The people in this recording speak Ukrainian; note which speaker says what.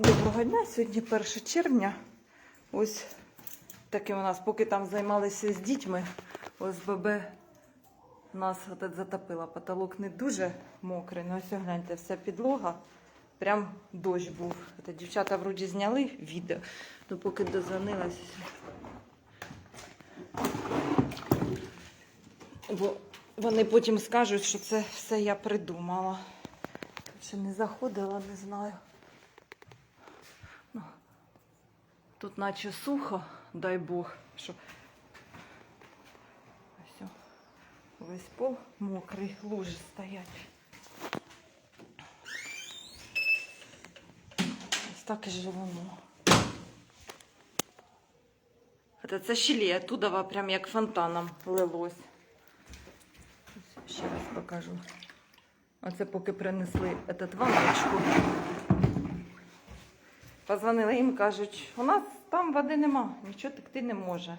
Speaker 1: Доброго дня, сьогодні 1 червня. Ось таке у нас, поки там займалися з дітьми, ОСББ нас от затопило. Потолок не дуже мокрий, але ось гляньте, вся підлога. Прям дощ був. Це дівчата вроді зняли відео, то поки дозвонилась. Бо вони потім скажуть, що це все я придумала. Ще не заходила, не знаю. Ну, тут наче сухо, дай Бог, що ось весь пол мокрий, лужи стоять. Ось так і живемо. Це, це щелі, оттуда прям як фонтаном лилось. Ще раз покажу. Оце поки принесли этот ванночку. Позвонили їм, кажуть, у нас там води нема, нічого текти не може.